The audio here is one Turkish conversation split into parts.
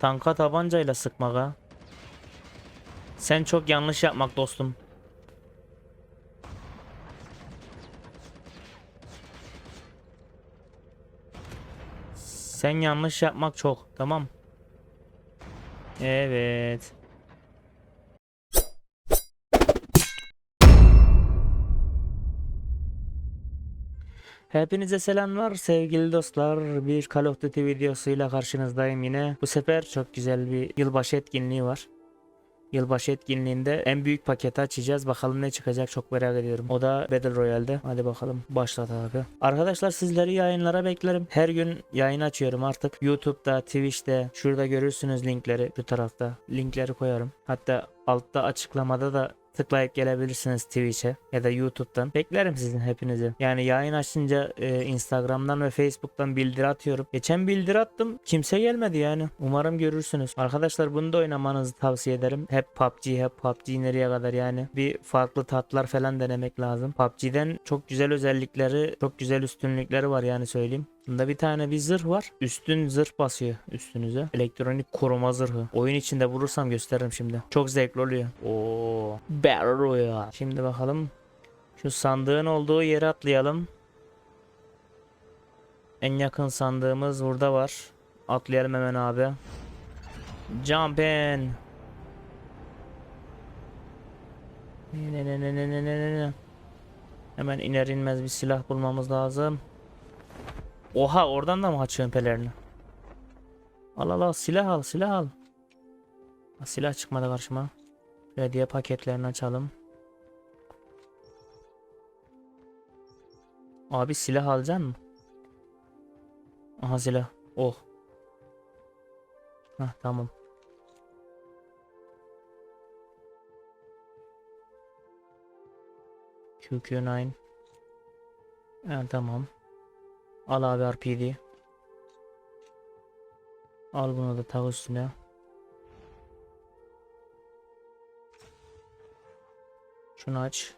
Tanka tabancayla sıkmak ha. Sen çok yanlış yapmak dostum. Sen yanlış yapmak çok. Tamam. Evet. Hepinize selamlar sevgili dostlar. Bir Call of Duty videosuyla karşınızdayım yine. Bu sefer çok güzel bir yılbaşı etkinliği var. Yılbaşı etkinliğinde en büyük paketi açacağız. Bakalım ne çıkacak çok merak ediyorum. O da Battle Royale'de. Hadi bakalım başlat abi. Arkadaşlar sizleri yayınlara beklerim. Her gün yayın açıyorum artık. YouTube'da, Twitch'te. Şurada görürsünüz linkleri. Bu tarafta. Linkleri koyarım. Hatta altta açıklamada da tıklayıp gelebilirsiniz Twitch'e ya da YouTube'dan. Beklerim sizin hepinizi. Yani yayın açınca e, Instagram'dan ve Facebook'tan bildiri atıyorum. Geçen bildiri attım. Kimse gelmedi yani. Umarım görürsünüz. Arkadaşlar bunu da oynamanızı tavsiye ederim. Hep PUBG, hep PUBG nereye kadar yani. Bir farklı tatlar falan denemek lazım. PUBG'den çok güzel özellikleri, çok güzel üstünlükleri var yani söyleyeyim. Bunda bir tane bir zırh var. Üstün zırh basıyor üstünüze. Elektronik koruma zırhı. Oyun içinde vurursam gösteririm şimdi. Çok zevkli oluyor. Oo. Battle Royale. Şimdi bakalım. Şu sandığın olduğu yere atlayalım. En yakın sandığımız burada var. Atlayalım hemen abi. Jump in. Ne ne ne ne ne ne ne ne. Hemen iner inmez bir silah bulmamız lazım. Oha oradan da mı açıyorsun pelerini? Al al al silah al silah al. Silah çıkmadı karşıma. Hediye paketlerini açalım. Abi silah alacaksın mı? Aha silah. Oh. Hah tamam. QQ9. Ha, tamam. Al abi RPD. Al bunu da tak üstüne. Şunu aç.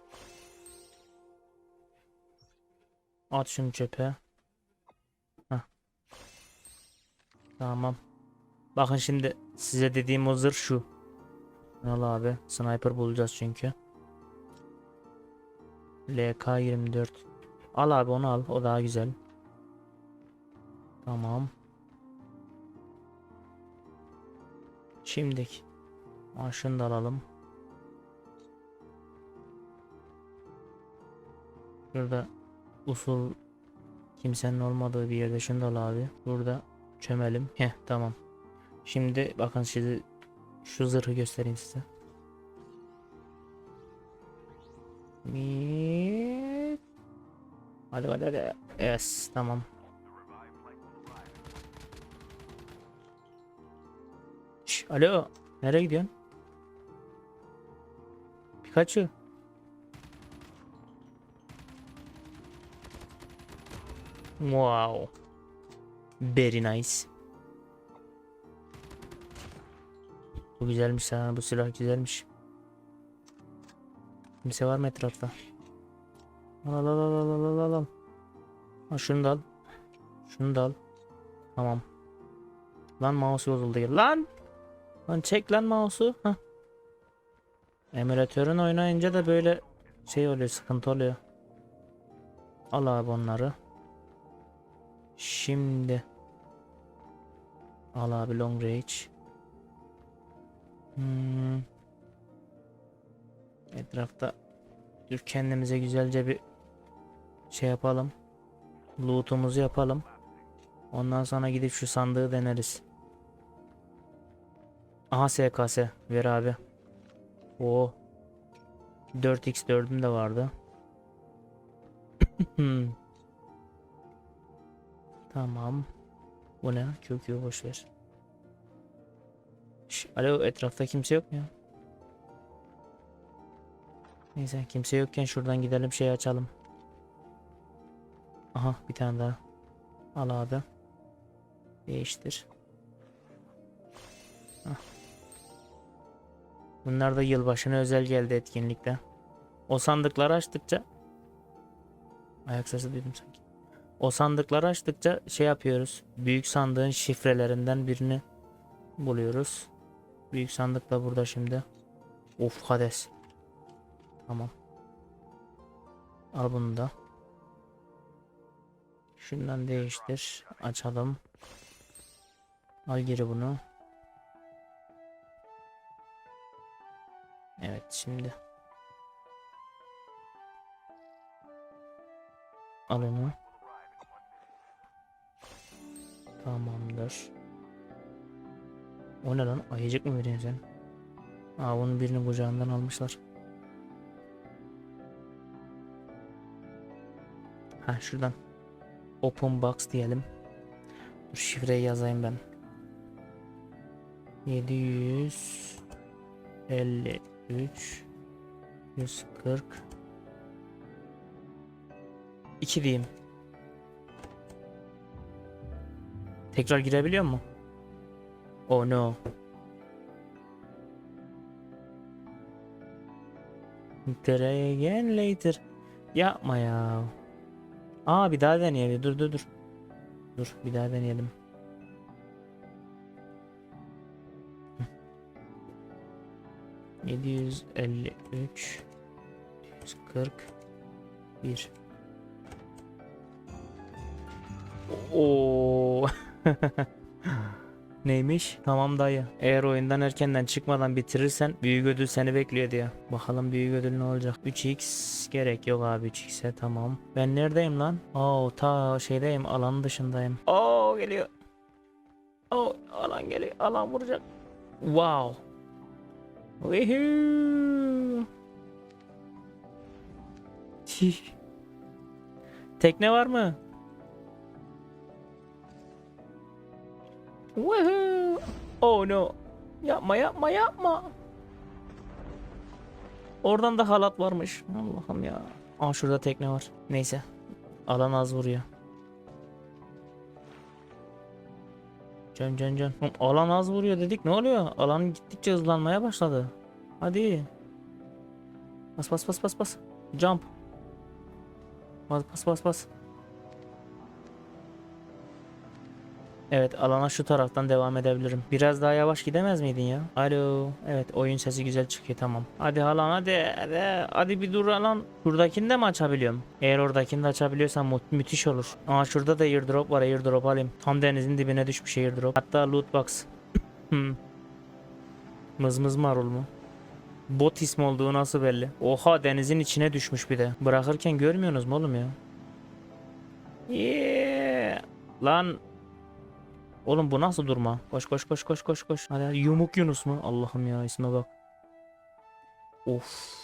At şunu çöpe. Heh. Tamam. Bakın şimdi size dediğim o zırh şu. Al abi. Sniper bulacağız çünkü. LK24. Al abi onu al. O daha güzel. Tamam. Şimdiki. Aa, şunu da alalım. Burada usul kimsenin olmadığı bir yerde şunu da al abi. Burada çömelim. Heh tamam. Şimdi bakın size şu zırhı göstereyim size. Hadi hadi hadi. Yes tamam. Alo. Nereye gidiyorsun? Pikachu. Wow. Very nice. Bu güzelmiş ha. Bu silah güzelmiş. Kimse var mı etrafta? Al al al al al al al. Ha, şunu da al. Şunu da al. Tamam. Lan mouse bozuldu. Lan! Lan çek lan mouse'u. Emülatörün oynayınca da böyle şey oluyor, sıkıntı oluyor. Al abi onları. Şimdi. Al abi long range. Hmm. Etrafta dur kendimize güzelce bir şey yapalım. Loot'umuzu yapalım. Ondan sonra gidip şu sandığı deneriz. Aha SKS ver abi. O 4x4'üm de vardı. Tamam. Bu ne? QQ boş ver. Şş, alo etrafta kimse yok mu ya? Neyse kimse yokken şuradan gidelim şey açalım. Aha bir tane daha. Al abi. Değiştir. Hah. Bunlar da yılbaşına özel geldi etkinlikte. O sandıkları açtıkça ayak sesi duydum sanki. O sandıkları açtıkça şey yapıyoruz. Büyük sandığın şifrelerinden birini buluyoruz. Büyük sandık da burada şimdi. Of Hades. Tamam. Al bunu da. Şundan değiştir. Açalım. Al geri bunu. Evet şimdi. Al. Tamamdır. O ne lan? Ayıcık mı veriyorsun sen? Aa bunun birini kucağından almışlar. Ha şuradan. Open box diyelim. Dur şifreyi yazayım ben. 753 140 2 diyeyim. Tekrar girebiliyor mu? Oh no. Try again later. Yapma ya. Aa bir daha deneyelim. Dur dur dur. Dur bir daha deneyelim. 753 141 Oo. Neymiş? Tamam dayı. Eğer oyundan erkenden çıkmadan bitirirsen büyük ödül seni bekliyor diyor. Bakalım büyük ödül ne olacak? 3x gerek yok abi 3x'e tamam. Ben neredeyim lan? Oo ta şeydeyim alanın dışındayım. Oo geliyor. Oo alan geliyor. Alan vuracak. Wow. Woohoo. Tekne var mı? Woohoo! Oh no. Yapma yapma yapma. Oradan da halat varmış. Allah'ım ya. Aa şurada tekne var. Neyse. Alan az vuruyor. Can can can. Oğlum, Alan az vuruyor dedik. Ne oluyor? Alan gittikçe hızlanmaya başladı. Hadi. Bas bas bas bas bas. Jump. Bas bas bas bas. Evet alana şu taraftan devam edebilirim. Biraz daha yavaş gidemez miydin ya? Alo. Evet oyun sesi güzel çıkıyor tamam. Hadi halan hadi. Hadi, hadi bir dur halan. Şuradakini de mi açabiliyorum? Eğer oradakini de açabiliyorsam mü- müthiş olur. Aa şurada da airdrop var airdrop alayım. Tam denizin dibine düşmüş airdrop. Hatta loot box. Hmm. Mızmız marul mu? Bot ismi olduğu nasıl belli? Oha denizin içine düşmüş bir de. Bırakırken görmüyorsunuz mu oğlum ya? Yeah. Lan Oğlum bu nasıl durma? Koş koş koş koş koş koş. Hadi. Yumuk Yunus mu? Allah'ım ya isme bak. Of.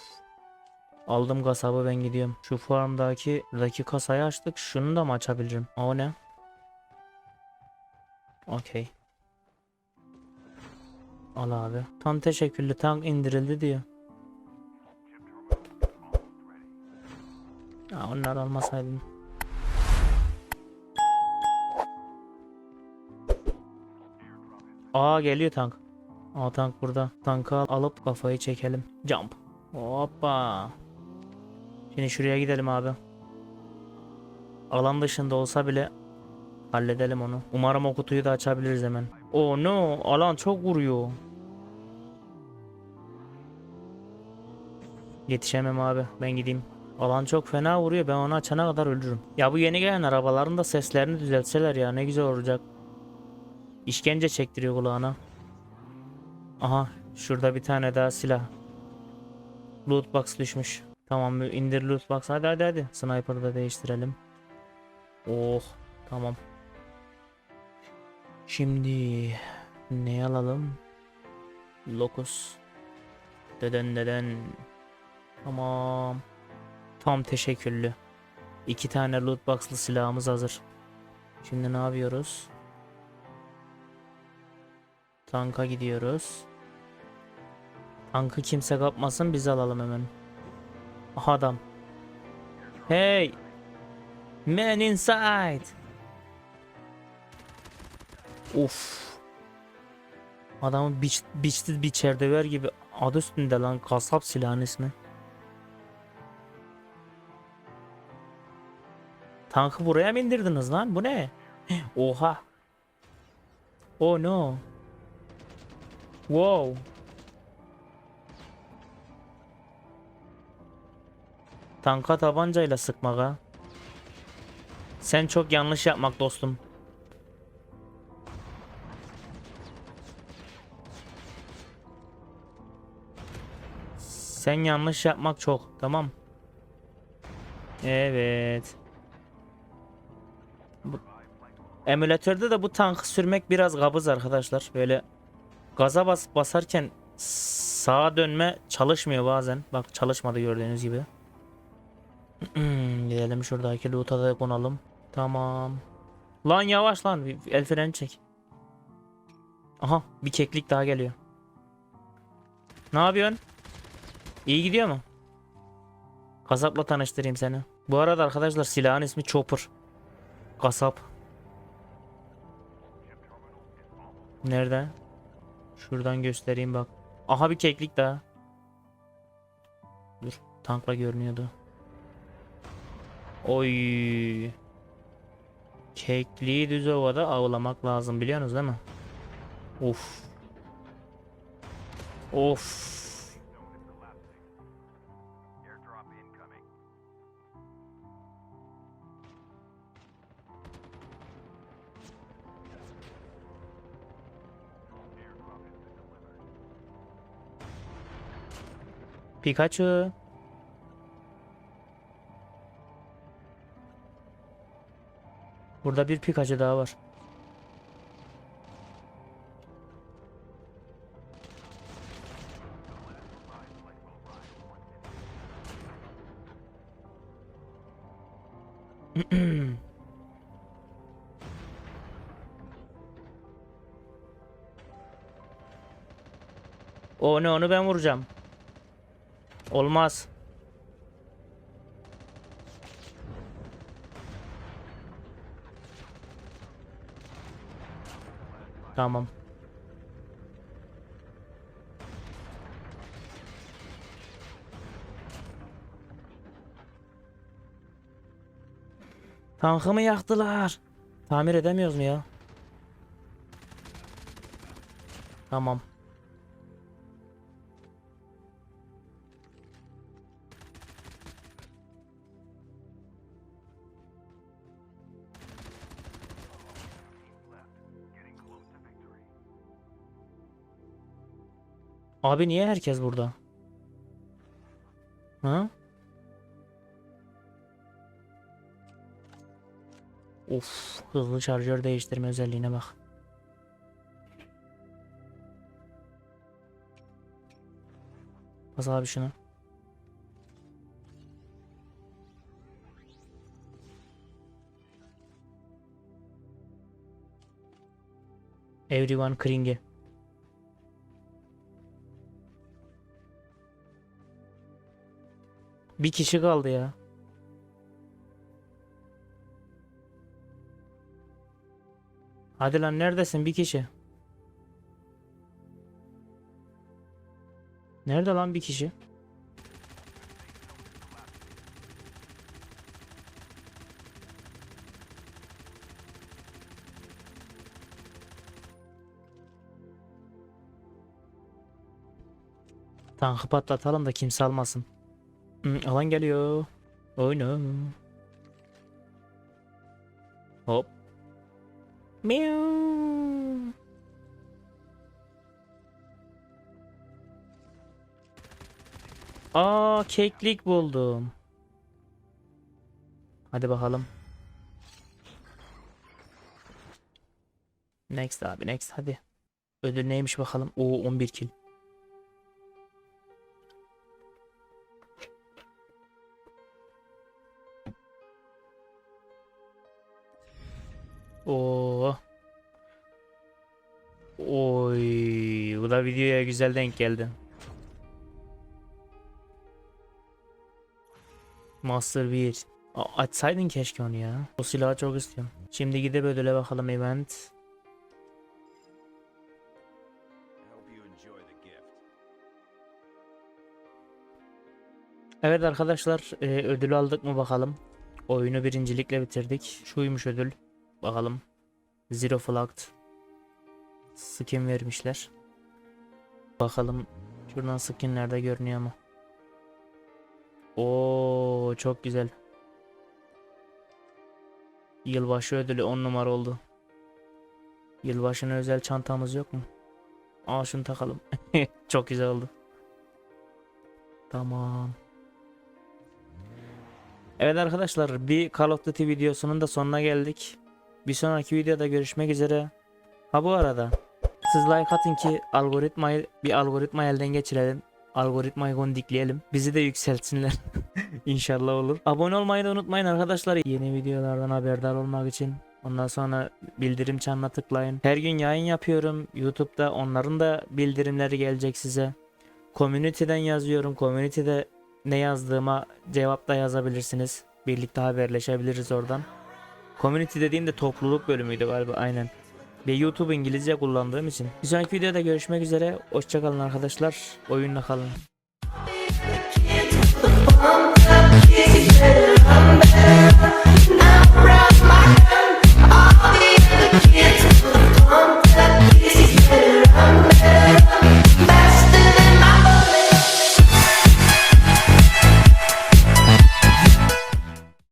Aldım kasabı ben gidiyorum. Şu farmdaki daki kasayı açtık. Şunu da mı açabilirim? Aa, O ne? Okey. Al abi. Tam teşekkürlü tank indirildi diyor. Ya onları almasaydım. Aa geliyor tank. Aa tank burada. Tankı al- alıp kafayı çekelim. Jump. Hoppa. Şimdi şuraya gidelim abi. Alan dışında olsa bile halledelim onu. Umarım o kutuyu da açabiliriz hemen. Oh no, alan çok vuruyor. Yetişemem abi. Ben gideyim. Alan çok fena vuruyor. Ben onu açana kadar ölürüm. Ya bu yeni gelen arabaların da seslerini düzeltseler ya ne güzel olacak. İşkence çektiriyor kulağına. Aha şurada bir tane daha silah. Loot box düşmüş. Tamam indir loot box. Hadi hadi hadi. Sniper'ı da değiştirelim. Oh tamam. Şimdi ne alalım? Locus. Deden deden. Tamam. Tam teşekkürlü. İki tane loot box'lı silahımız hazır. Şimdi ne yapıyoruz? Tanka gidiyoruz. Tankı kimse kapmasın biz alalım hemen. Aha adam. Hey! Man inside! Of. Adamın biç, biçti biçer döver gibi adı üstünde lan kasap silahın ismi. Tankı buraya mı indirdiniz lan? Bu ne? Oha. Oh no. Wow. Tanka tabancayla sıkmak. Sen çok yanlış yapmak dostum. Sen yanlış yapmak çok. Tamam. Evet. Bu- Emülatörde de bu tankı sürmek biraz kabız arkadaşlar. Böyle gaza bas basarken sağa dönme çalışmıyor bazen. Bak çalışmadı gördüğünüz gibi. Gidelim şuradaki loot'a da konalım. Tamam. Lan yavaş lan. bir El freni çek. Aha bir keklik daha geliyor. Ne yapıyorsun? İyi gidiyor mu? Kasapla tanıştırayım seni. Bu arada arkadaşlar silahın ismi Chopper. Kasap. Nerede? Şuradan göstereyim bak. Aha bir keklik daha. Dur. Tankla görünüyordu. Oy. Kekliği düz ovada avlamak lazım biliyorsunuz değil mi? Of. Of. Pikachu. Burada bir Pikachu daha var. O ne onu ben vuracağım. Olmaz. Tamam. Tankımı yaktılar. Tamir edemiyoruz mu ya? Tamam. Abi niye herkes burada? Ha? Of, hızlı şarjör değiştirme özelliğine bak. Bas abi şunu. Everyone Kring'e. Bir kişi kaldı ya. Hadi lan neredesin bir kişi? Nerede lan bir kişi? Tankı patlatalım da kimse almasın. Hmm, alan geliyor. Oh no. Hop. Meow. Aa keklik buldum. Hadi bakalım. Next abi next hadi. Ödül neymiş bakalım. Oo 11 kill. Oo. Oy, bu da videoya güzel denk geldi. Master 1. A- Açsaydın keşke onu ya. O silahı çok istiyorum. Şimdi gidip ödüle bakalım event. Evet arkadaşlar e, ödülü aldık mı bakalım. Oyunu birincilikle bitirdik. Şuymuş ödül. Bakalım. Zero flagged. Skin vermişler. Bakalım şuradan skinlerde görünüyor mu? Oo çok güzel. Yılbaşı ödülü 10 numara oldu. Yılbaşına özel çantamız yok mu? Aa şunu takalım. çok güzel oldu. Tamam. Evet arkadaşlar bir Call of Duty videosunun da sonuna geldik. Bir sonraki videoda görüşmek üzere. Ha bu arada siz like atın ki algoritmayı bir algoritma elden geçirelim. Algoritmayı gondikleyelim. Bizi de yükseltsinler. İnşallah olur. Abone olmayı da unutmayın arkadaşlar. Yeni videolardan haberdar olmak için. Ondan sonra bildirim çanına tıklayın. Her gün yayın yapıyorum YouTube'da. Onların da bildirimleri gelecek size. Community'den yazıyorum. Community'de ne yazdığıma cevap da yazabilirsiniz. Birlikte haberleşebiliriz oradan. Community dediğimde topluluk bölümüydü galiba aynen. Ve YouTube İngilizce kullandığım için. Bir sonraki videoda görüşmek üzere. Hoşçakalın arkadaşlar. Oyunla kalın. I'm back.